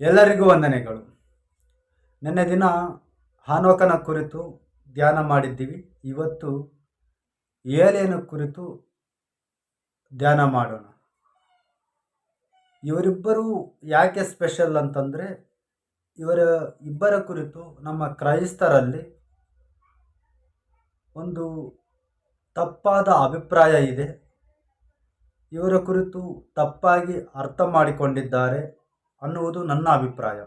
ಎಲ್ಲರಿಗೂ ವಂದನೆಗಳು. ನಿನ್ನೆ ದಿನ ಹಾನೋಕನ ಕುರಿತು ಧ್ಯಾನ ಮಾಡಿದ್ದೀವಿ. ಇವತ್ತು ಏಲೇನ ಕುರಿತು ಧ್ಯಾನ ಮಾಡೋಣ. ಇವರಿಬ್ಬರು ಯಾಕೆ ಸ್ಪೆಷಲ್ ಅಂತಂದರೆ, ಇವರ ಇಬ್ಬರ ಕುರಿತು ನಮ್ಮ ಕ್ರೈಸ್ತರಲ್ಲಿ ಒಂದು ತಪ್ಪಾದ ಅಭಿಪ್ರಾಯ ಇದೆ. ಇವರ ಕುರಿತು ತಪ್ಪಾಗಿ ಅರ್ಥ ಮಾಡಿಕೊಂಡಿದ್ದಾರೆ. ಅನ್ನುವುದು ನನ್ನ ಅಭಿಪ್ರಾಯ.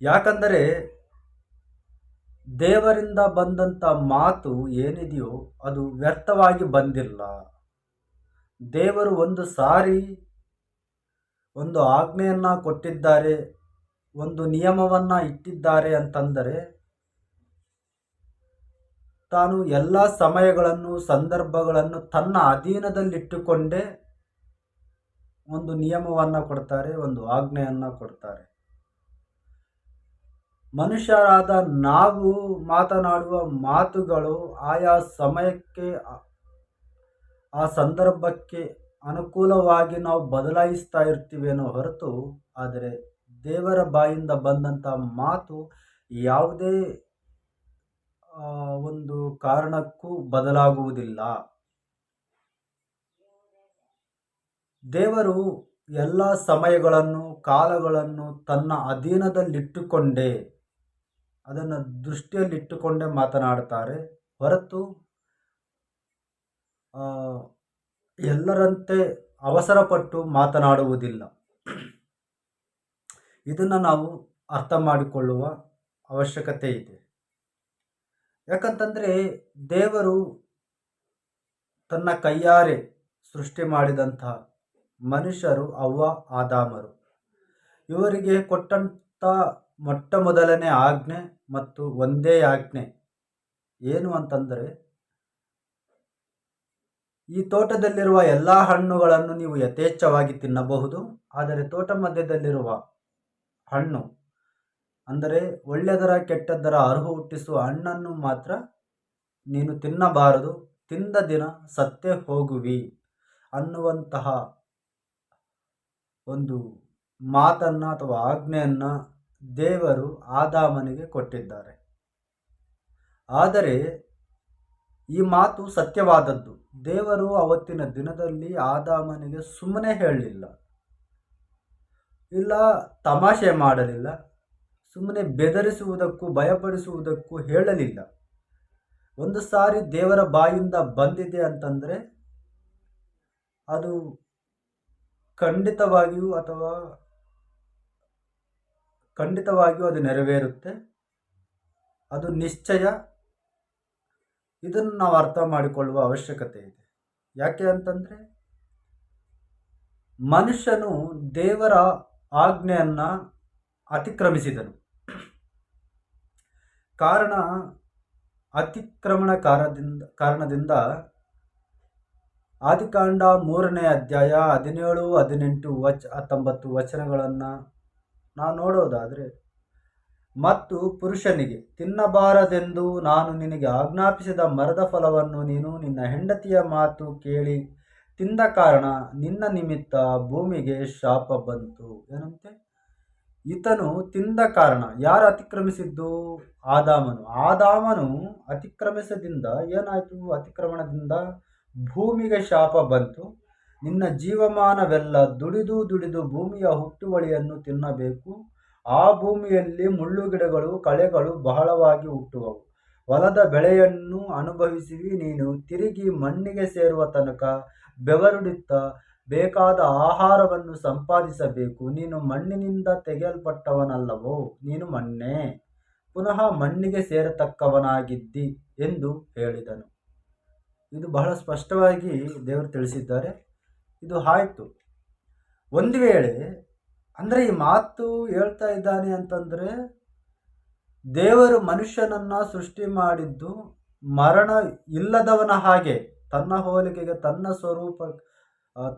ಯಾಕಂದರೆ ದೇವರಿಂದ ಬಂದಂಥ ಮಾತು ಏನಿದೆಯೋ ಅದು ವ್ಯರ್ಥವಾಗಿ ಬಂದಿಲ್ಲ. ದೇವರು ಒಂದು ಸಾರಿ ಒಂದು ಆಜ್ಞೆಯನ್ನು ಕೊಟ್ಟಿದ್ದಾರೆ, ಒಂದು ನಿಯಮವನ್ನು ಇಟ್ಟಿದ್ದಾರೆ ಅಂತಂದರೆ ತಾನು ಎಲ್ಲ ಸಮಯಗಳನ್ನು, ಸಂದರ್ಭಗಳನ್ನು ತನ್ನ ಅಧೀನದಲ್ಲಿಟ್ಟುಕೊಂಡೇ ಒಂದು ನಿಯಮವನ್ನು ಕೊಡ್ತಾರೆ, ಒಂದು ಆಜ್ಞೆಯನ್ನು ಕೊಡ್ತಾರೆ. ಮನುಷ್ಯರಾದ ನಾವು ಮಾತನಾಡುವ ಮಾತುಗಳು ಆಯಾ ಸಮಯಕ್ಕೆ, ಆ- ಸಂದರ್ಭಕ್ಕೆ ಅನುಕೂಲವಾಗಿ ನಾವು ಬದಲಾಯಿಸ್ತಾ ಇರ್ತೀವೇನೋ ಹೊರತು, ಆದರೆ ದೇವರ ಬಾಯಿಂದ ಬಂದಂಥ ಮಾತು ಯಾವುದೇ ಒಂದು ಕಾರಣಕ್ಕೂ ಬದಲಾಗುವುದಿಲ್ಲ. ದೇವರು ಎಲ್ಲ ಸಮಯಗಳನ್ನು, ಕಾಲಗಳನ್ನು ತನ್ನ ಅಧೀನದಲ್ಲಿಟ್ಟುಕೊಂಡೇ ಅದನ್ನು ದೃಷ್ಟಿಯಲ್ಲಿಟ್ಟುಕೊಂಡೇ ಮಾತನಾಡುತ್ತಾರೆ. ಹೊರತು ಎಲ್ಲರಂತೆ ಅವಸರಪಟ್ಟು ಮಾತನಾಡುವುದಿಲ್ಲ. ಇದನ್ನು ನಾವು ಅರ್ಥ ಮಾಡಿಕೊಳ್ಳುವ ಅವಶ್ಯಕತೆ ಇದೆ. ಯಾಕಂತಂದರೆ ದೇವರು ತನ್ನ ಕೈಯಾರೆ ಸೃಷ್ಟಿ ಮಾಡಿದಂತಹ ಮನುಷ್ಯರು ಅವ್ವ ಆದಾಮರು. ಇವರಿಗೆ ಕೊಟ್ಟಂಥ ಮೊಟ್ಟ ಮೊದಲನೇ ಆಜ್ಞೆ ಮತ್ತು ಒಂದೇ ಆಜ್ಞೆ ಏನು ಅಂತಂದರೆ, ಈ ತೋಟದಲ್ಲಿರುವ ಎಲ್ಲ ಹಣ್ಣುಗಳನ್ನು ನೀವು ಯಥೇಚ್ಛವಾಗಿ ತಿನ್ನಬಹುದು, ಆದರೆ ತೋಟ ಮಧ್ಯದಲ್ಲಿರುವ ಹಣ್ಣು, ಅಂದರೆ ಒಳ್ಳೆಯದರ ಕೆಟ್ಟದ್ದರ ಅರಿವು ಹುಟ್ಟಿಸುವ ಹಣ್ಣನ್ನು ಮಾತ್ರ ನೀನು ತಿನ್ನಬಾರದು, ತಿಂದ ದಿನ ಸತ್ತೇ ಹೋಗುವಿ ಅನ್ನುವಂತಹ ಒಂದು ಮಾತನ್ನು ಅಥವಾ ಆಜ್ಞೆಯನ್ನು ದೇವರು ಆದಾಮನಿಗೆ ಕೊಟ್ಟಿದ್ದಾರೆ. ಆದರೆ ಈ ಮಾತು ಸತ್ಯವಾದದ್ದು. ದೇವರು ಅವತ್ತಿನ ದಿನದಲ್ಲಿ ಆದಾಮನಿಗೆ ಸುಮ್ಮನೆ ಹೇಳಲಿಲ್ಲ. ಇಲ್ಲ, ತಮಾಷೆ ಮಾಡಲಿಲ್ಲ. ಸುಮ್ಮನೆ ಬೆದರಿಸುವುದಕ್ಕೂ, ಭಯಪಡಿಸುವುದಕ್ಕೂ ಹೇಳಲಿಲ್ಲ. ಒಂದು ಸಾರಿ ದೇವರ ಬಾಯಿಂದ ಬಂದಿದೆ ಅಂತಂದರೆ ಅದು ಖಂಡಿತವಾಗಿಯೂ ಅಥವಾ ಖಂಡಿತವಾಗಿಯೂ ಅದು ನೆರವೇರುತ್ತೆ. ಅದು ನಿಶ್ಚಯ. ಇದನ್ನು ನಾವು ಅರ್ಥ ಮಾಡಿಕೊಳ್ಳುವ ಅವಶ್ಯಕತೆ ಇದೆ. ಯಾಕೆ ಅಂತಂದರೆ ಮನುಷ್ಯನು ದೇವರ ಆಜ್ಞೆಯನ್ನು ಅತಿಕ್ರಮಿಸಿದನು. ಕಾರಣ ಅತಿಕ್ರಮಣ ಕಾರಣದಿಂದ ಕಾರಣದಿಂದ ಆದಿಕಾಂಡ ಮೂರನೇ ಅಧ್ಯಾಯ ಹದಿನೇಳು, ಹದಿನೆಂಟು ವಚ, ಹತ್ತೊಂಬತ್ತು ವಚನಗಳನ್ನು ನಾವು ನೋಡೋದಾದರೆ, ಮತ್ತು ಪುರುಷನಿಗೆ, ತಿನ್ನಬಾರದೆಂದು ನಾನು ನಿನಗೆ ಆಜ್ಞಾಪಿಸಿದ ಮರದ ಫಲವನ್ನು ನೀನು ನಿನ್ನ ಹೆಂಡತಿಯ ಮಾತು ಕೇಳಿ ತಿಂದ ಕಾರಣ ನಿನ್ನ ನಿಮಿತ್ತ ಭೂಮಿಗೆ ಶಾಪ ಬಂತು. ಏನಂತೆ? ಈತನು ತಿಂದ ಕಾರಣ ಯಾರು ಅತಿಕ್ರಮಿಸಿದ್ದು? ಆದಾಮನು. ಆದಾಮನು ಅತಿಕ್ರಮಿಸದಿಂದ ಏನಾಯಿತು? ಅತಿಕ್ರಮಣದಿಂದ ಭೂಮಿಗೆ ಶಾಪ ಬಂತು. ನಿನ್ನ ಜೀವಮಾನವೆಲ್ಲ ದುಡಿದು ದುಡಿದು ಭೂಮಿಯ ಹುಟ್ಟುವಳಿಯನ್ನು ತಿನ್ನಬೇಕು. ಆ ಭೂಮಿಯಲ್ಲಿ ಮುಳ್ಳು ಗಿಡಗಳು ಕಳೆಗಳು ಬಹಳವಾಗಿ ಹುಟ್ಟುವವು. ಹೊಲದ ಬೆಳೆಯನ್ನು ಅನುಭವಿಸಿವಿ ನೀನು. ತಿರುಗಿ ಮಣ್ಣಿಗೆ ಸೇರುವ ತನಕ ಬೆವರುಡಿತ್ತ ಬೇಕಾದ ಆಹಾರವನ್ನು ಸಂಪಾದಿಸಬೇಕು. ನೀನು ಮಣ್ಣಿನಿಂದ ತೆಗೆಯಲ್ಪಟ್ಟವನಲ್ಲವೋ? ನೀನು ಮಣ್ಣೇ. ಪುನಃ ಮಣ್ಣಿಗೆ ಸೇರತಕ್ಕವನಾಗಿದ್ದಿ ಎಂದು ಹೇಳಿದನು. ಇದು ಬಹಳ ಸ್ಪಷ್ಟವಾಗಿ ದೇವರು ತಿಳಿಸಿದ್ದಾರೆ. ಇದು ಆಯಿತು. ಒಂದು ವೇಳೆ ಅಂದರೆ ಈ ಮಾತು ಹೇಳ್ತಾ ಇದ್ದಾನೆ ಅಂತಂದರೆ, ದೇವರು ಮನುಷ್ಯನನ್ನು ಸೃಷ್ಟಿ ಮಾಡಿದ್ದು ಮರಣ ಇಲ್ಲದವನ ಹಾಗೆ, ತನ್ನ ಹೋಲಿಕೆಗೆ ತನ್ನ ಸ್ವರೂಪ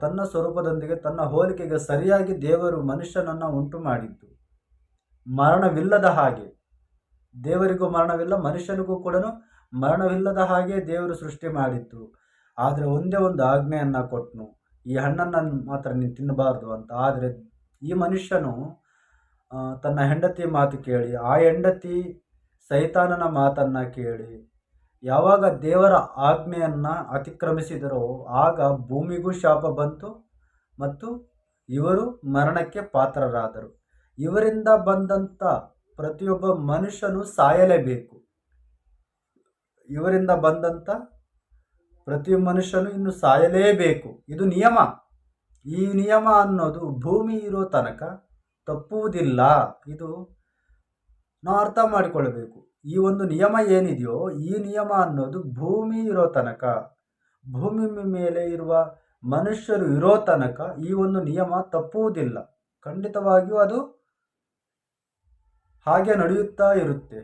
ತನ್ನ ಸ್ವರೂಪದೊಂದಿಗೆ ತನ್ನ ಹೋಲಿಕೆಗೆ ಸರಿಯಾಗಿ ದೇವರು ಮನುಷ್ಯನನ್ನು ಉಂಟು ಮಾಡಿದ್ದು. ಮರಣವಿಲ್ಲದ ಹಾಗೆ. ದೇವರಿಗೂ ಮರಣವಿಲ್ಲ, ಮನುಷ್ಯನಿಗೂ ಕೂಡ ಮರಣವಿಲ್ಲದ ಹಾಗೆ ದೇವರು ಸೃಷ್ಟಿ ಮಾಡಿದ್ದು ಆದರೆ ಒಂದೇ ಒಂದು ಆಜ್ಞೆಯನ್ನು ಕೊಟ್ಟನು ಈ ಹಣ್ಣನ್ನು ಮಾತ್ರ ನೀನು ತಿನ್ನಬಾರ್ದು ಅಂತ. ಆದರೆ ಈ ಮನುಷ್ಯನು ತನ್ನ ಹೆಂಡತಿ ಮಾತು ಕೇಳಿ, ಆ ಹೆಂಡತಿ ಸೈತಾನನ ಮಾತನ್ನು ಕೇಳಿ, ಯಾವಾಗ ದೇವರ ಆಜ್ಞೆಯನ್ನು ಅತಿಕ್ರಮಿಸಿದರೋ ಆಗ ಭೂಮಿಗೂ ಶಾಪ ಬಂತು ಮತ್ತು ಇವರು ಮರಣಕ್ಕೆ ಪಾತ್ರರಾದರು. ಇವರಿಂದ ಬಂದಂಥ ಪ್ರತಿಯೊಬ್ಬ ಮನುಷ್ಯನು ಸಾಯಲೇಬೇಕು. ಇವರಿಂದ ಬಂದಂಥ ಪ್ರತಿ ಮನುಷ್ಯನು ಇನ್ನು ಸಾಯಲೇಬೇಕು. ಇದು ನಿಯಮ. ಈ ನಿಯಮ ಅನ್ನೋದು ಭೂಮಿ ಇರೋ ತನಕ ತಪ್ಪುವುದಿಲ್ಲ. ಇದು ನಾವು ಅರ್ಥ ಮಾಡಿಕೊಳ್ಳಬೇಕು ಈ ಒಂದು ನಿಯಮ ಏನಿದೆಯೋ ಈ ನಿಯಮ ಅನ್ನೋದು ಭೂಮಿ ಇರೋ ತನಕ, ಭೂಮಿ ಮೇಲೆ ಇರುವ ಮನುಷ್ಯರು ಇರೋ ತನಕ ಈ ಒಂದು ನಿಯಮ ತಪ್ಪುವುದಿಲ್ಲ. ಖಂಡಿತವಾಗಿಯೂ ಅದು ಹಾಗೆ ನಡೆಯುತ್ತಾ ಇರುತ್ತೆ.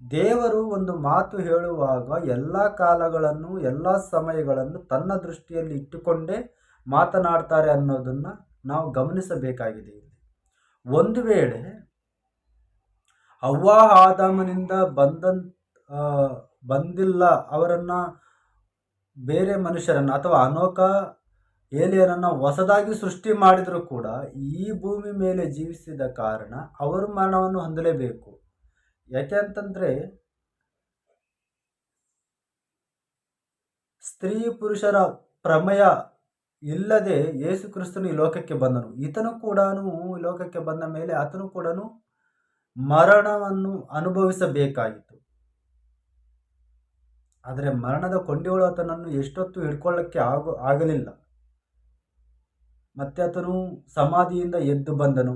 ದೇವರು ಒಂದು ಮಾತು ಹೇಳುವಾಗ ಎಲ್ಲ ಕಾಲಗಳನ್ನು, ಎಲ್ಲ ಸಮಯಗಳನ್ನು ತನ್ನ ದೃಷ್ಟಿಯಲ್ಲಿ ಇಟ್ಟುಕೊಂಡೇ ಮಾತನಾಡ್ತಾರೆ ಅನ್ನೋದನ್ನು ನಾವು ಗಮನಿಸಬೇಕಾಗಿದೆ ಒಂದು ವೇಳೆ ಅವ್ವಾ ಆದಾಮನಿಂದ ಬಂದಂತ ಬಂದಿಲ್ಲ ಅವರನ್ನು ಬೇರೆ ಮನುಷ್ಯರನ್ನು ಅಥವಾ ಅನೋಕ ಏಲಿಯನನ್ನು ಹೊಸದಾಗಿ ಸೃಷ್ಟಿ ಮಾಡಿದರೂ ಕೂಡ ಈ ಭೂಮಿ ಮೇಲೆ ಜೀವಿಸಿದ ಕಾರಣ ಅವರು ಮರಣವನ್ನು ಹೊಂದಲೇಬೇಕು. ಯಾಕೆ ಅಂತಂದರೆ ಸ್ತ್ರೀ ಪುರುಷರ ಪ್ರಮೇಯ ಇಲ್ಲದೆ ಯೇಸು ಕ್ರಿಸ್ತನು ಈ ಲೋಕಕ್ಕೆ ಬಂದನು. ಈತನು ಕೂಡ ಲೋಕಕ್ಕೆ ಬಂದ ಮೇಲೆ ಆತನು ಕೂಡ ಮರಣವನ್ನು ಅನುಭವಿಸಬೇಕಾಯಿತು. ಆದರೆ ಮರಣದ ಕೊಂಡಿಗಳು ಆತನನ್ನು ಎಷ್ಟೊತ್ತು ಹಿಡ್ಕೊಳ್ಳೋಕ್ಕೆ ಆಗೋ, ಆಗಲಿಲ್ಲ. ಮತ್ತೆ ಆತನು ಸಮಾಧಿಯಿಂದ ಎದ್ದು ಬಂದನು.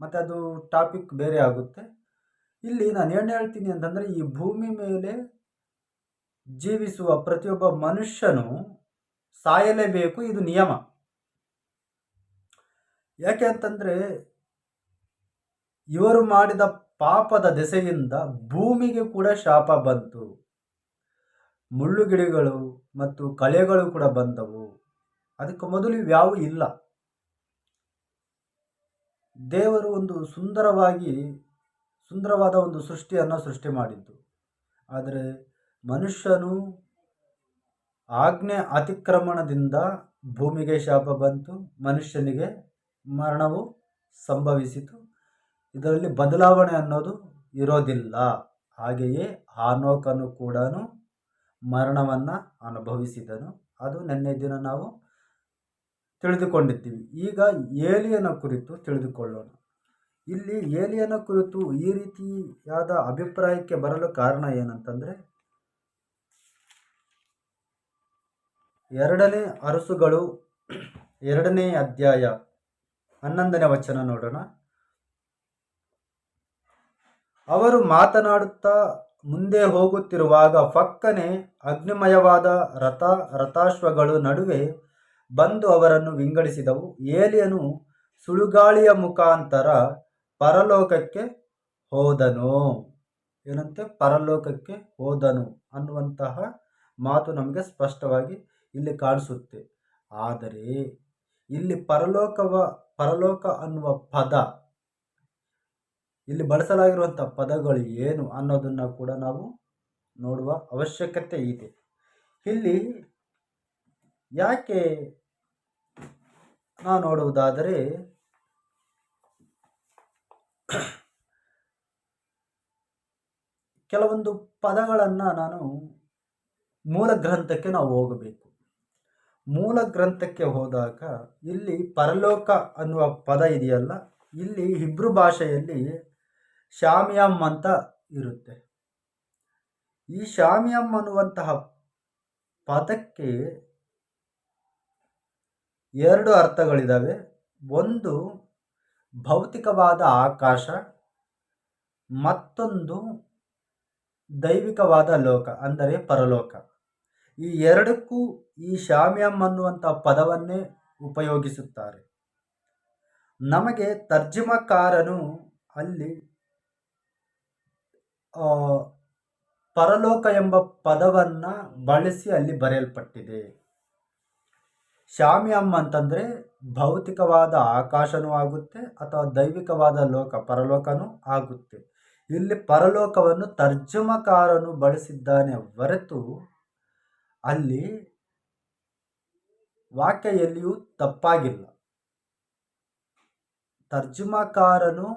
ಮತ್ತು ಅದು ಟಾಪಿಕ್ ಬೇರೆ ಆಗುತ್ತೆ. ಇಲ್ಲಿ ನಾನು ಏನು ಹೇಳ್ತೀನಿ ಅಂತಂದರೆ, ಈ ಭೂಮಿ ಮೇಲೆ ಜೀವಿಸುವ ಪ್ರತಿಯೊಬ್ಬ ಮನುಷ್ಯನು ಸಾಯಲೇಬೇಕು, ಇದು ನಿಯಮ. ಯಾಕೆ ಅಂತಂದರೆ, ಇವರು ಮಾಡಿದ ಪಾಪದ ದೆಸೆಯಿಂದ ಭೂಮಿಗೆ ಕೂಡ ಶಾಪ ಬಂತು. ಮುಳ್ಳುಗಿಡಗಳು ಮತ್ತು ಕಳೆಗಳು ಕೂಡ ಬಂದವು. ಅದಕ್ಕೆ ಮೊದಲು ಇವ್ಯಾವು ಇಲ್ಲ. ದೇವರು ಒಂದು ಸುಂದರವಾಗಿ ಸುಂದರವಾದ ಒಂದು ಸೃಷ್ಟಿಯನ್ನು ಸೃಷ್ಟಿ ಮಾಡಿದ್ದು. ಆದರೆ ಮನುಷ್ಯನು ಆಜ್ಞೆ ಅತಿಕ್ರಮಣದಿಂದ ಭೂಮಿಗೆ ಶಾಪ ಬಂತು, ಮನುಷ್ಯನಿಗೆ ಮರಣವು ಸಂಭವಿಸಿತು. ಇದರಲ್ಲಿ ಬದಲಾವಣೆ ಅನ್ನೋದು ಇರೋದಿಲ್ಲ. ಹಾಗೆಯೇ ಆನೋಕನು ಕೂಡ ಮರಣವನ್ನು ಅನುಭವಿಸಿದನು. ಅದು ನಿನ್ನೆ ದಿನ ನಾವು ತಿಳಿದುಕೊಂಡಿದ್ದೀವಿ. ಈಗ ಏಲಿಯನ ಕುರಿತು ತಿಳಿದುಕೊಳ್ಳೋಣ. ಇಲ್ಲಿ ಏಲಿಯನ ಕುರಿತು ಈ ರೀತಿಯಾದ ಅಭಿಪ್ರಾಯಕ್ಕೆ ಬರಲು ಕಾರಣ ಏನಂತಂದರೆ, ಎರಡನೇ ಅರಸುಗಳು ಎರಡನೇ ಅಧ್ಯಾಯ ಹನ್ನೊಂದನೇ ವಚನ ನೋಡೋಣ. ಅವರು ಮಾತನಾಡುತ್ತಾ ಮುಂದೆ ಹೋಗುತ್ತಿರುವಾಗ ಫಕ್ಕನೆ ಅಗ್ನಿಮಯವಾದ ರಥ ರಥಾಶ್ವಗಳು ನಡುವೆ ಬಂದು ಅವರನ್ನು ವಿಂಗಡಿಸಿದವು. ಏಲಿಯನು ಸುಳುಗಾಳಿಯ ಮುಖಾಂತರ ಪರಲೋಕಕ್ಕೆ ಹೋದನು. ಏನಂತೆ? ಪರಲೋಕಕ್ಕೆ ಹೋದನು ಅನ್ನುವಂತಹ ಮಾತು ನಮಗೆ ಸ್ಪಷ್ಟವಾಗಿ ಇಲ್ಲಿ ಕಾಣಿಸುತ್ತೆ. ಆದರೆ ಇಲ್ಲಿ ಪರಲೋಕವ, ಪರಲೋಕ ಅನ್ನುವ ಪದ, ಇಲ್ಲಿ ಬಳಸಲಾಗಿರುವಂಥ ಪದಗಳು ಏನು ಅನ್ನೋದನ್ನು ಕೂಡ ನಾವು ನೋಡುವ ಅವಶ್ಯಕತೆ ಇದೆ. ಇಲ್ಲಿ ಯಾಕೆ ನಾವು ನೋಡುವುದಾದರೆ ಕೆಲವೊಂದು ಪದಗಳನ್ನು ನಾನು ಮೂಲ ಗ್ರಂಥಕ್ಕೆ ನಾವು ಹೋಗಬೇಕು. ಮೂಲ ಗ್ರಂಥಕ್ಕೆ ಹೋದಾಗ ಇಲ್ಲಿ ಪರಲೋಕ ಅನ್ನುವ ಪದ ಇದೆಯಲ್ಲ, ಇಲ್ಲಿ ಹಿಬ್ರು ಭಾಷೆಯಲ್ಲಿ ಶಾಮಿಯಂ ಅಂತ ಇರುತ್ತೆ. ಈ ಶಾಮಿಯಂ ಅನ್ನುವಂತಹ ಪದಕ್ಕೆ ಎರಡು ಅರ್ಥಗಳಿದ್ದಾವೆ ಒಂದು ಭೌತಿಕವಾದ ಆಕಾಶ, ಮತ್ತೊಂದು ದೈವಿಕವಾದ ಲೋಕ ಅಂದರೆ ಪರಲೋಕ. ಈ ಎರಡಕ್ಕೂ ಈ ಶಾಮ್ಯಂ ಅನ್ನುವಂಥ ಪದವನ್ನೇ ಉಪಯೋಗಿಸುತ್ತಾರೆ. ನಮಗೆ ತರ್ಜುಮಕಾರನು ಅಲ್ಲಿ ಪರಲೋಕ ಎಂಬ ಪದವನ್ನು ಬಳಸಿ ಅಲ್ಲಿ ಬರೆಯಲ್ಪಟ್ಟಿದೆ. ಶಾಮ್ಯಂ ಅಂತಂದರೆ ಭೌತಿಕವಾದ ಆಕಾಶನೂ ಆಗುತ್ತೆ ಅಥವಾ ದೈವಿಕವಾದ ಲೋಕ, ಪರಲೋಕನೂ ಆಗುತ್ತೆ. ಇಲ್ಲಿ ಪರಲೋಕವನ್ನು ತರ್ಜುಮಕಾರನು ಬಳಸಿದ್ದಾನೆ ಹೊರತು ಅಲ್ಲಿ ವಾಕ್ಯ ಎಲ್ಲಿಯೂ ತಪ್ಪಾಗಿಲ್ಲ. ತರ್ಜುಮಕಾರನು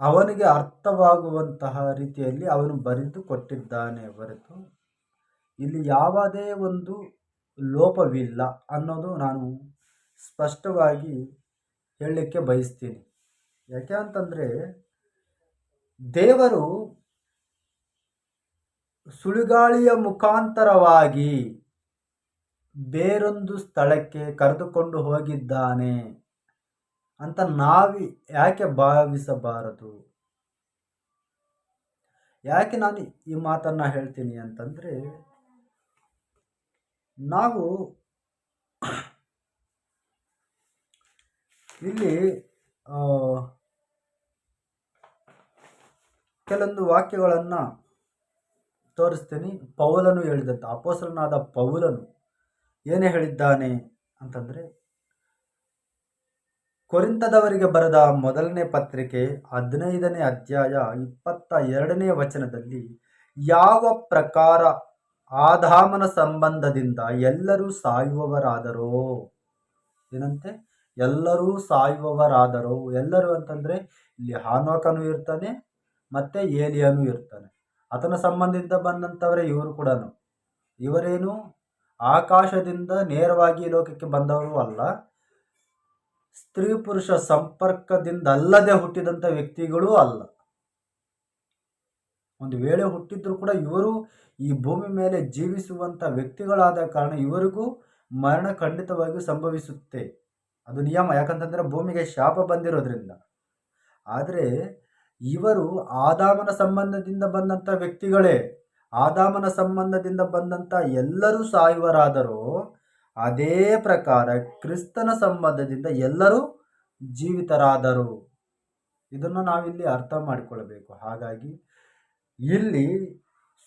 ಅವನಿಗೆ ಅರ್ಥವಾಗುವಂತಹ ರೀತಿಯಲ್ಲಿ ಅವನು ಬರೆದು ಕೊಟ್ಟಿದ್ದಾನೆ ಹೊರತು ಇಲ್ಲಿ ಯಾವುದೇ ಒಂದು ಲೋಪವಿಲ್ಲ ಅನ್ನೋದು ನಾನು ಸ್ಪಷ್ಟವಾಗಿ ಹೇಳಲಿಕ್ಕೆ ಬಯಸ್ತೀನಿ. ಯಾಕೆ ಅಂತಂದರೆ ದೇವರು ಸುಳಿಗಾಳಿಯ ಮುಖಾಂತರವಾಗಿ ಬೇರೊಂದು ಸ್ಥಳಕ್ಕೆ ಕರೆದುಕೊಂಡು ಹೋಗಿದ್ದಾನೆ ಅಂತ ನಾವು ಯಾಕೆ ಭಾವಿಸಬಾರದು? ಯಾಕೆ ನಾನು ಈ ಮಾತನ್ನು ಹೇಳ್ತೀನಿ ಅಂತಂದರೆ, ನಾವು ಇಲ್ಲಿ ಕೆಲವೊಂದು ವಾಕ್ಯಗಳನ್ನು ತೋರಿಸ್ತೀನಿ. ಪೌಲನು ಹೇಳಿದಂಥ ಅಪೋಸಲನಾದ ಪೌಲನು ಏನೇ ಹೇಳಿದ್ದಾನೆ ಅಂತಂದರೆ ಕೊರಿಂತದವರಿಗೆ ಬರೆದ ಮೊದಲನೇ ಪತ್ರಿಕೆ ಹದಿನೈದನೇ ಅಧ್ಯಾಯ ಇಪ್ಪತ್ತ ಎರಡನೇ ವಚನದಲ್ಲಿ, ಯಾವ ಪ್ರಕಾರ ಆದಾಮನ ಸಂಬಂಧದಿಂದ ಎಲ್ಲರೂ ಸಾಯುವವರಾದರೋ? ಏನಂತೆ? ಎಲ್ಲರೂ ಸಾಯುವವರಾದರೋ? ಎಲ್ಲರೂ ಅಂತಂದರೆ, ಇಲ್ಲಿ ಹಾನೋಕನು ಇರ್ತಾನೆ ಮತ್ತು ಏಲಿಯನು ಇರ್ತಾನೆ ಆತನ ಸಂಬಂಧದಿಂದ ಬಂದಂಥವರೇ ಇವರು ಕೂಡ ಇವರೇನು ಆಕಾಶದಿಂದ ನೇರವಾಗಿ ಲೋಕಕ್ಕೆ ಬಂದವರು ಅಲ್ಲ, ಸ್ತ್ರೀ ಪುರುಷ ಸಂಪರ್ಕದಿಂದ ಅಲ್ಲದೆ ಹುಟ್ಟಿದಂಥ ವ್ಯಕ್ತಿಗಳೂ ಅಲ್ಲ. ಒಂದು ವೇಳೆ ಹುಟ್ಟಿದ್ರು ಕೂಡ ಇವರು ಈ ಭೂಮಿ ಮೇಲೆ ಜೀವಿಸುವಂಥ ವ್ಯಕ್ತಿಗಳಾದ ಕಾರಣ ಇವರಿಗೂ ಮರಣ ಖಂಡಿತವಾಗಿಯೂ ಸಂಭವಿಸುತ್ತೆ. ಅದು ನಿಯಮ. ಯಾಕಂತಂದರೆ ಭೂಮಿಗೆ ಶಾಪ ಬಂದಿರೋದ್ರಿಂದ. ಆದರೆ ಇವರು ಆದಾಮನ ಸಂಬಂಧದಿಂದ ಬಂದಂಥ ವ್ಯಕ್ತಿಗಳೇ. ಆದಾಮನ ಸಂಬಂಧದಿಂದ ಬಂದಂಥ ಎಲ್ಲರೂ ಸಾಯುವರಾದರೂ, ಅದೇ ಪ್ರಕಾರ ಕ್ರಿಸ್ತನ ಸಂಬಂಧದಿಂದ ಎಲ್ಲರೂ ಜೀವಿತರಾದರು. ಇದನ್ನು ನಾವಿಲ್ಲಿ ಅರ್ಥ ಮಾಡಿಕೊಳ್ಳಬೇಕು ಹಾಗಾಗಿ ಇಲ್ಲಿ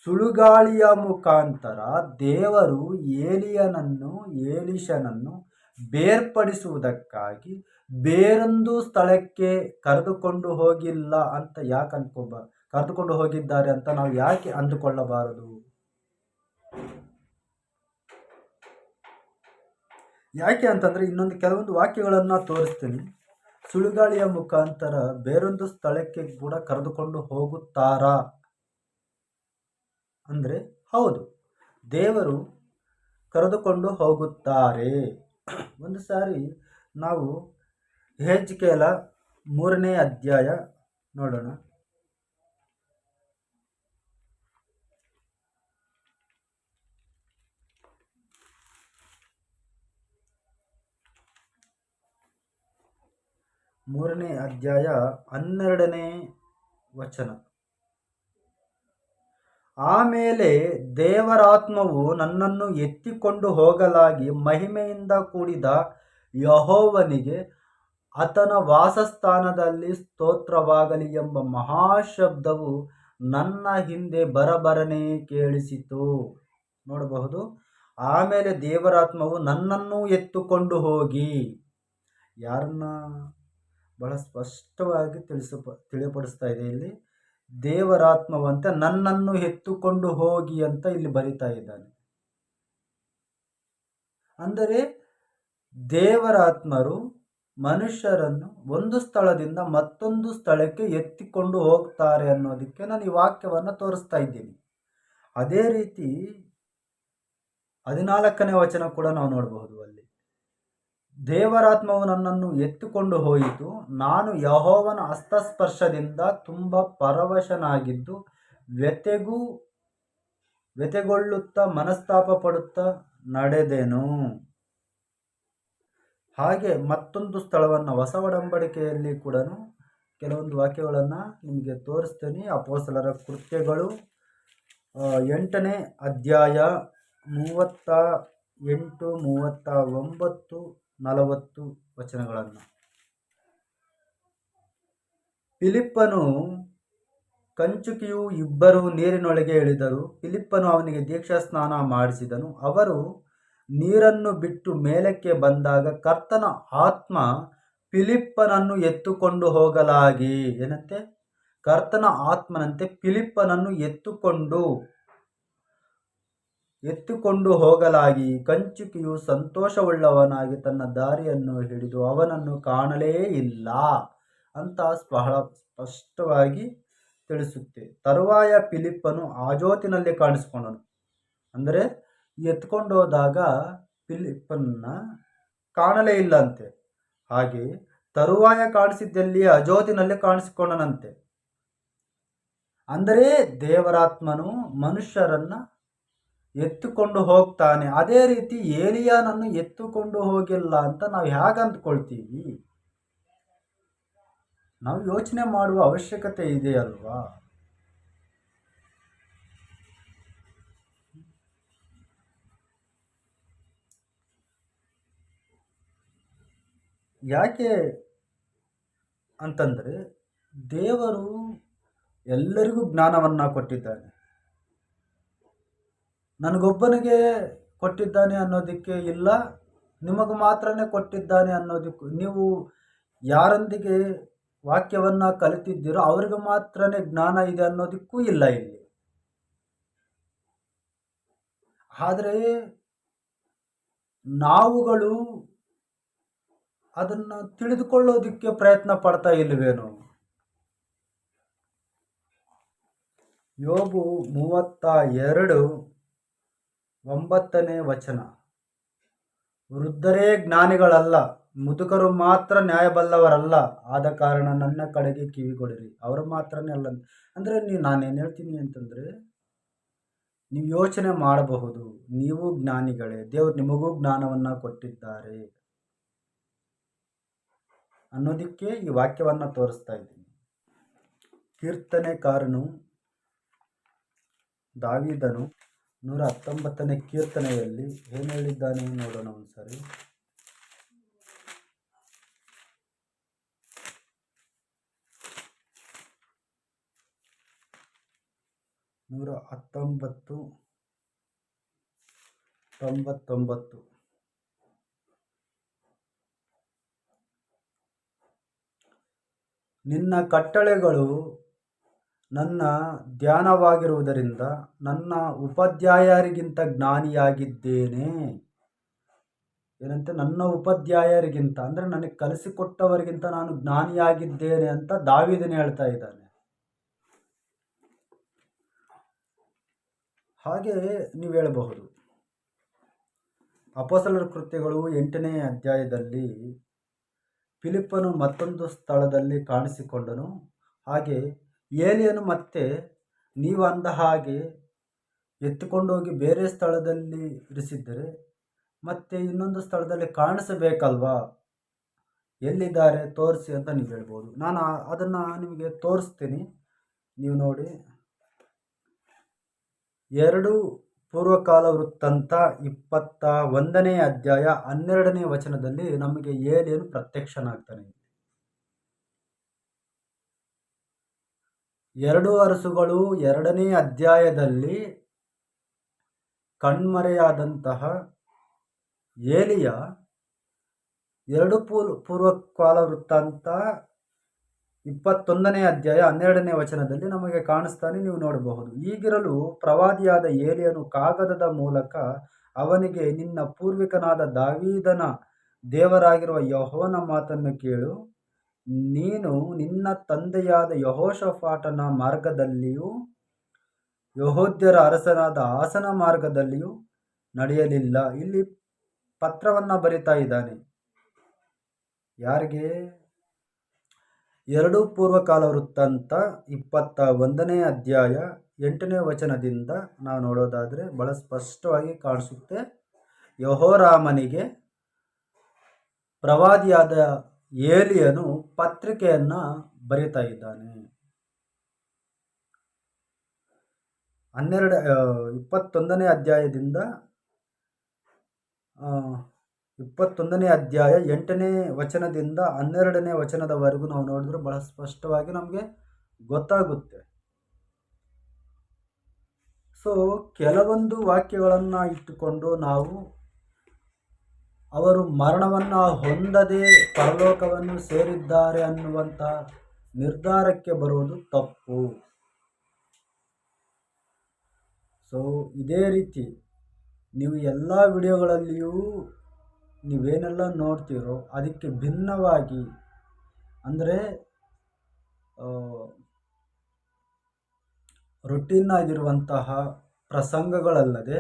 ಸುಳುಗಾಳಿಯ ಮುಖಾಂತರ ದೇವರು ಏಲಿಯನನ್ನು ಏಲಿಶನನ್ನು ಬೇರ್ಪಡಿಸುವುದಕ್ಕಾಗಿ ಬೇರೊಂದು ಸ್ಥಳಕ್ಕೆ ಕರೆದುಕೊಂಡು ಹೋಗಿಲ್ಲ ಅಂತ ಯಾಕೆ ಅನ್ಕೋಬ, ಕರೆದುಕೊಂಡು ಹೋಗಿದ್ದಾರೆ ಅಂತ ನಾವು ಯಾಕೆ ಅಂದುಕೊಳ್ಳಬಾರದು? ಯಾಕೆ ಅಂತಂದರೆ ಇನ್ನೊಂದು ಕೆಲವೊಂದು ವಾಕ್ಯಗಳನ್ನು ತೋರಿಸ್ತೀನಿ. ಸುಳಿಗಾಳಿಯ ಮುಖಾಂತರ ಬೇರೊಂದು ಸ್ಥಳಕ್ಕೆ ಕೂಡ ಕರೆದುಕೊಂಡು ಹೋಗುತ್ತಾರಾ? ಅಂದರೆ ಹೌದು. ದೇವರು ಕರೆದುಕೊಂಡು ಹೋಗುತ್ತಾರೆ. ಒಂದು ಸಾರಿ ನಾವು ಹೆಜ್ಕೇಲ ಮೂರನೇ ಅಧ್ಯಾಯ ನೋಡೋಣ. ಮೂರನೇ ಅಧ್ಯಾಯ ಹನ್ನೆರಡನೇ ವಚನ. ಆಮೇಲೆ ದೇವರಾತ್ಮವು ನನ್ನನ್ನು ಎತ್ತಿಕೊಂಡು ಹೋಗಲಾಗಿ ಮಹಿಮೆಯಿಂದ ಕೂಡಿದ ಯಹೋವನಿಗೆ, ಆತನ ವಾಸಸ್ಥಾನದಲ್ಲಿ ಸ್ತೋತ್ರವಾಗಲಿ ಎಂಬ ಮಹಾಶಬ್ದವು ನನ್ನ ಹಿಂದೆ ಬರಬರನೆ ಕೇಳಿಸಿತು. ನೋಡಬಹುದು. ಆಮೇಲೆ ದೇವರಾತ್ಮವು ನನ್ನನ್ನು ಎತ್ತುಕೊಂಡು ಹೋಗಿ. ಯಾರನ್ನ ಬಹಳ ಸ್ಪಷ್ಟವಾಗಿ ತಿಳಿಸ ತಿಳಿಪಡಿಸ್ತಾ ಇದೆ ಇಲ್ಲಿ. ದೇವರಾತ್ಮವಂತೆ ನನ್ನನ್ನು ಎತ್ತುಕೊಂಡು ಹೋಗಿ ಅಂತ ಇಲ್ಲಿ ಬರಿತಾ ಇದ್ದಾನೆ. ಅಂದರೆ ದೇವರಾತ್ಮರು ಮನುಷ್ಯರನ್ನು ಒಂದು ಸ್ಥಳದಿಂದ ಮತ್ತೊಂದು ಸ್ಥಳಕ್ಕೆ ಎತ್ತಿಕೊಂಡು ಹೋಗ್ತಾರೆ ಅನ್ನೋದಕ್ಕೆ ನಾನು ಈ ವಾಕ್ಯವನ್ನು ತೋರಿಸ್ತಾ ಇದ್ದೀನಿ. ಅದೇ ರೀತಿ ಹದಿನಾಲ್ಕನೇ ವಚನ ಕೂಡ ನಾವು ನೋಡಬಹುದು ಅಲ್ಲಿ. ದೇವರಾತ್ಮವು ನನ್ನನ್ನು ಎತ್ತುಕೊಂಡು ಹೋಯಿತು. ನಾನು ಯಹೋವನ ಹಸ್ತಸ್ಪರ್ಶದಿಂದ ತುಂಬ ಪರವಶನಾಗಿದ್ದು ವ್ಯತೆಗೂ ವ್ಯತೆಗೊಳ್ಳುತ್ತಾ ಮನಸ್ತಾಪ ಪಡುತ್ತಾ ನಡೆದೆನು. ಹಾಗೆ ಮತ್ತೊಂದು ಸ್ಥಳವನ್ನು, ಹೊಸ ಒಡಂಬಡಿಕೆಯಲ್ಲಿ ಕೂಡ ಕೆಲವೊಂದು ವಾಕ್ಯಗಳನ್ನು ನಿಮಗೆ ತೋರಿಸ್ತೇನೆ. ಅಪೋಸಲರ ಕೃತ್ಯಗಳು ಎಂಟನೇ ಅಧ್ಯಾಯ ಮೂವತ್ತ ಎಂಟು, ಮೂವತ್ತ ಒಂಬತ್ತು ನಲವತ್ತು ವಚನಗಳನ್ನು. ಫಿಲಿಪ್ಪನು ಕಂಚುಕಿಯು ಇಬ್ಬರು ನೀರಿನೊಳಗೆ ಇಳಿದರು. ಫಿಲಿಪ್ಪನು ಅವನಿಗೆ ದೀಕ್ಷಾ ಸ್ನಾನ ಮಾಡಿಸಿದನು. ಅವರು ನೀರನ್ನು ಬಿಟ್ಟು ಮೇಲಕ್ಕೆ ಬಂದಾಗ ಕರ್ತನ ಆತ್ಮ ಫಿಲಿಪ್ಪನನ್ನು ಎತ್ತುಕೊಂಡು ಹೋಗಲಾಗಿ, ಏನಂತೆ? ಕರ್ತನ ಆತ್ಮನಂತೆ ಫಿಲಿಪ್ಪನನ್ನು ಎತ್ತುಕೊಂಡು ಎತ್ತುಕೊಂಡು ಹೋಗಲಾಗಿ ಕಂಚುಕಿಯು ಸಂತೋಷವುಳ್ಳವನಾಗಿ ತನ್ನ ದಾರಿಯನ್ನು ಹಿಡಿದು ಅವನನ್ನು ಕಾಣಲೇ ಇಲ್ಲ ಅಂತ ಬಹಳ ಸ್ಪಷ್ಟವಾಗಿ ತಿಳಿಸುತ್ತೆ. ತರುವಾಯ ಫಿಲಿಪ್ಪನು ಆಜೋತಿನಲ್ಲಿ ಕಾಣಿಸ್ಕೊಂಡನು. ಅಂದರೆ ಎತ್ಕೊಂಡು ಹೋದಾಗ ಫಿಲಿಪ್ಪನ್ನ ಕಾಣಲೇ ಇಲ್ಲಂತೆ. ಹಾಗೆ ತರುವಾಯ ಕಾಣಿಸಿದ್ದಲ್ಲಿ ಅಜೋತಿನಲ್ಲಿ ಕಾಣಿಸಿಕೊಂಡನಂತೆ. ಅಂದರೆ ದೇವರಾತ್ಮನು ಮನುಷ್ಯರನ್ನ ಎತ್ತುಕೊಂಡು ಹೋಗ್ತಾನೆ. ಅದೇ ರೀತಿ ಏಲಿಯಾನನ್ನು ಎತ್ತುಕೊಂಡು ಹೋಗಿಲ್ಲ ಅಂತ ನಾವು ಹೇಗೆ ಅಂದ್ಕೊಳ್ತೀವಿ? ನಾವು ಯೋಚನೆ ಮಾಡುವ ಅವಶ್ಯಕತೆ ಇದೆ ಅಲ್ವಾ? ಯಾಕೆ ಅಂತಂದರೆ ದೇವರು ಎಲ್ಲರಿಗೂ ಜ್ಞಾನವನ್ನು ಕೊಟ್ಟಿದ್ದಾನೆ ನನಗೊಬ್ಬನಿಗೆ ಕೊಟ್ಟಿದ್ದಾನೆ ಅನ್ನೋದಕ್ಕೆ ಇಲ್ಲ, ನಿಮಗೆ ಮಾತ್ರನೇ ಕೊಟ್ಟಿದ್ದಾನೆ ಅನ್ನೋದಕ್ಕೂ, ನೀವು ಯಾರೊಂದಿಗೆ ವಾಕ್ಯವನ್ನು ಕಲಿತಿದ್ದೀರೋ ಅವ್ರಿಗೆ ಮಾತ್ರನೇ ಜ್ಞಾನ ಇದೆ ಅನ್ನೋದಕ್ಕೂ ಇಲ್ಲ ಇಲ್ಲಿ. ಆದರೆ ನಾವುಗಳು ಅದನ್ನು ತಿಳಿದುಕೊಳ್ಳೋದಕ್ಕೆ ಪ್ರಯತ್ನ ಪಡ್ತಾ ಇಲ್ಲವೇನೋ ಯೋಬು ಮೂವತ್ತ ಎರಡು ಒಂಬತ್ತನೇ ವಚನ. ವೃದ್ಧರೇ ಜ್ಞಾನಿಗಳಲ್ಲ, ಮುದುಕರು ಮಾತ್ರ ನ್ಯಾಯಬಲ್ಲವರಲ್ಲ, ಆದ ಕಾರಣ ನನ್ನ ಕಡೆಗೆ ಕಿವಿಗೊಡಿರಿ. ಅವರು ಮಾತ್ರನೇ ಅಲ್ಲ ಅಂದರೆ ನೀವು ನಾನೇನು ಹೇಳ್ತೀನಿ ಅಂತಂದರೆ, ನೀವು ಯೋಚನೆ ಮಾಡಬಹುದು, ನೀವು ಜ್ಞಾನಿಗಳೇ, ದೇವರು ನಿಮಗೂ ಜ್ಞಾನವನ್ನು ಕೊಟ್ಟಿದ್ದಾರೆ ಅನ್ನೋದಕ್ಕೆ ಈ ವಾಕ್ಯವನ್ನು ತೋರಿಸ್ತಾ ಇದ್ದೀನಿ. ಕೀರ್ತನೆ ಕೀರ್ತನೆಕಾರನು ದಾವಿದನು ನೂರ ಹತ್ತೊಂಬತ್ತನೇ ಕೀರ್ತನೆಯಲ್ಲಿ ಏನು ಹೇಳಿದ್ದಾನೆ ನೋಡೋಣ ಒಂದ್ಸರಿ. ನೂರ ಹತ್ತೊಂಬತ್ತು ತೊಂಬತ್ತೊಂಬತ್ತು. ನಿನ್ನ ಕಟ್ಟಳೆಗಳು ನನ್ನ ಧ್ಯಾನವಾಗಿರುವುದರಿಂದ ನನ್ನ ಉಪಾಧ್ಯಾಯರಿಗಿಂತ ಜ್ಞಾನಿಯಾಗಿದ್ದೇನೆ. ಏನಂತೆ? ನನ್ನ ಉಪಾಧ್ಯಾಯರಿಗಿಂತ, ಅಂದರೆ ನನಗೆ ಕಲಿಸಿಕೊಟ್ಟವರಿಗಿಂತ ನಾನು ಜ್ಞಾನಿಯಾಗಿದ್ದೇನೆ ಅಂತ ದಾವಿದನೇ ಹೇಳ್ತಾ ಇದ್ದಾನೆ. ಹಾಗೆ ನೀವು ಹೇಳಬಹುದು. ಅಪೋಸಲರ ಕೃತ್ಯಗಳು ಎಂಟನೇ ಅಧ್ಯಾಯದಲ್ಲಿ ಫಿಲಿಪ್ಪನು ಮತ್ತೊಂದು ಸ್ಥಳದಲ್ಲಿ ಕಾಣಿಸಿಕೊಂಡನು. ಹಾಗೆ ಏಲಿಯನು ಮತ್ತೆ ನೀವು ಅಂದ ಹಾಗೆ ಎತ್ತುಕೊಂಡೋಗಿ ಬೇರೆ ಸ್ಥಳದಲ್ಲಿ ಇರಿಸಿದ್ದರೆ ಮತ್ತೆ ಇನ್ನೊಂದು ಸ್ಥಳದಲ್ಲಿ ಕಾಣಿಸಬೇಕಲ್ವಾ? ಎಲ್ಲಿದ್ದಾರೆ? ತೋರಿಸಿ ಅಂತ ನೀವು ಹೇಳ್ಬೋದು. ನಾನು ಅದನ್ನು ನಿಮಗೆ ತೋರಿಸ್ತೀನಿ. ನೀವು ನೋಡಿ. ಎರಡು ಪೂರ್ವಕಾಲ ವೃತ್ತಂತ ಇಪ್ಪತ್ತ ಒಂದನೇ ಅಧ್ಯಾಯ ಹನ್ನೆರಡನೇ ವಚನದಲ್ಲಿ ನಮಗೆ ಏಲಿಯನು ಪ್ರತ್ಯಕ್ಷನಾಗ್ತಾನೆ. ಎರಡು ಅರಸುಗಳು ಎರಡನೇ ಅಧ್ಯಾಯದಲ್ಲಿ ಕಣ್ಮರೆಯಾದಂತಹ ಏಲಿಯ ಎರಡು ಪೂರ್ವ ಪೂರ್ವಕಾಲ ವೃತ್ತಾಂತ ಇಪ್ಪತ್ತೊಂದನೇ ಅಧ್ಯಾಯ ಹನ್ನೆರಡನೇ ವಚನದಲ್ಲಿ ನಮಗೆ ಕಾಣಿಸ್ತಾನೆ, ನೀವು ನೋಡಬಹುದು. ಈಗಿರಲು ಪ್ರವಾದಿಯಾದ ಏಲಿಯನು ಕಾಗದದ ಮೂಲಕ ಅವನಿಗೆ, ನಿನ್ನ ಪೂರ್ವಿಕನಾದ ದಾವೀದನ ದೇವರಾಗಿರುವ ಯಹೋವನ ಮಾತನ್ನು ಕೇಳು. ನೀನು ನಿನ್ನ ತಂದೆಯಾದ ಯಹೋಷಫಾಟನ ಮಾರ್ಗದಲ್ಲಿಯೂ ಯಹೋದ್ಯರ ಅರಸನಾದ ಆಸನ ಮಾರ್ಗದಲ್ಲಿಯೂ ನಡೆಯಲಿಲ್ಲ. ಇಲ್ಲಿ ಪತ್ರವನ್ನು ಬರಿತಾ ಇದ್ದಾನೆ. ಯಾರಿಗೆ? ಎರಡು ಪೂರ್ವಕಾಲ ವೃತ್ತಾಂತ ಇಪ್ಪತ್ತ ಒಂದನೇ ಅಧ್ಯಾಯ ಎಂಟನೇ ವಚನದಿಂದ ನಾವು ನೋಡೋದಾದರೆ ಬಹಳ ಸ್ಪಷ್ಟವಾಗಿ ಕಾಣಿಸುತ್ತೆ. ಯಹೋರಾಮನಿಗೆ ಪ್ರವಾದಿಯಾದ ಏಲಿಯನು ಪತ್ರಿಕೆಯನ್ನು ಬರಿತಾ ಇದ್ದಾನೆ. ಹನ್ನೆರಡು ಇಪ್ಪತ್ತೊಂದನೇ ಅಧ್ಯಾಯದಿಂದ ಇಪ್ಪತ್ತೊಂದನೇ ಅಧ್ಯಾಯ ಎಂಟನೇ ವಚನದಿಂದ ಹನ್ನೆರಡನೇ ವಚನದವರೆಗೂ ನಾವು ನೋಡಿದ್ರೆ ಬಹಳ ಸ್ಪಷ್ಟವಾಗಿ ನಮಗೆ ಗೊತ್ತಾಗುತ್ತೆ. ಸೊ ಕೆಲವೊಂದು ವಾಕ್ಯಗಳನ್ನು ಇಟ್ಟುಕೊಂಡು ನಾವು ಅವರು ಮರಣವನ್ನು ಹೊಂದದೆ ಪರಲೋಕವನ್ನು ಸೇರಿದ್ದಾರೆ ಅನ್ನುವಂಥ ನಿರ್ಧಾರಕ್ಕೆ ಬರುವುದು ತಪ್ಪು. ಸೊ ಇದೇ ರೀತಿ ನೀವು ಎಲ್ಲ ವಿಡಿಯೋಗಳಲ್ಲಿಯೂ ನೀವೇನೆಲ್ಲ ನೋಡ್ತೀರೋ ಅದಕ್ಕೆ ಭಿನ್ನವಾಗಿ ಅಂದರೆ ರೊಟೀನ್ ಆಗಿರುವಂತಹ ಪ್ರಸಂಗಗಳಲ್ಲದೆ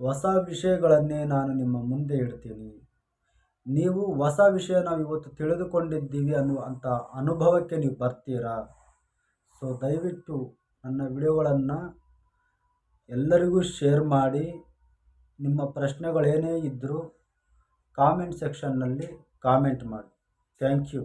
ಹೊಸ ವಿಷಯಗಳನ್ನೇ ನಾನು ನಿಮ್ಮ ಮುಂದೆ ಇಡ್ತೀನಿ. ನೀವು ಹೊಸ ವಿಷಯ ನಾವು ಇವತ್ತು ತಿಳಿದುಕೊಂಡಿದ್ದೀವಿ ಅನ್ನುವಂಥ ಅನುಭವಕ್ಕೆ ನೀವು ಬರ್ತೀರಾ? ಸೊ ದಯವಿಟ್ಟು ನನ್ನ ವಿಡಿಯೋಗಳನ್ನು ಎಲ್ಲರಿಗೂ ಶೇರ್ ಮಾಡಿ. ನಿಮ್ಮ ಪ್ರಶ್ನೆಗಳೇನೇ ಇದ್ದರೂ ಕಾಮೆಂಟ್ ಸೆಕ್ಷನ್ನಲ್ಲಿ ಕಾಮೆಂಟ್ ಮಾಡಿ. Thank you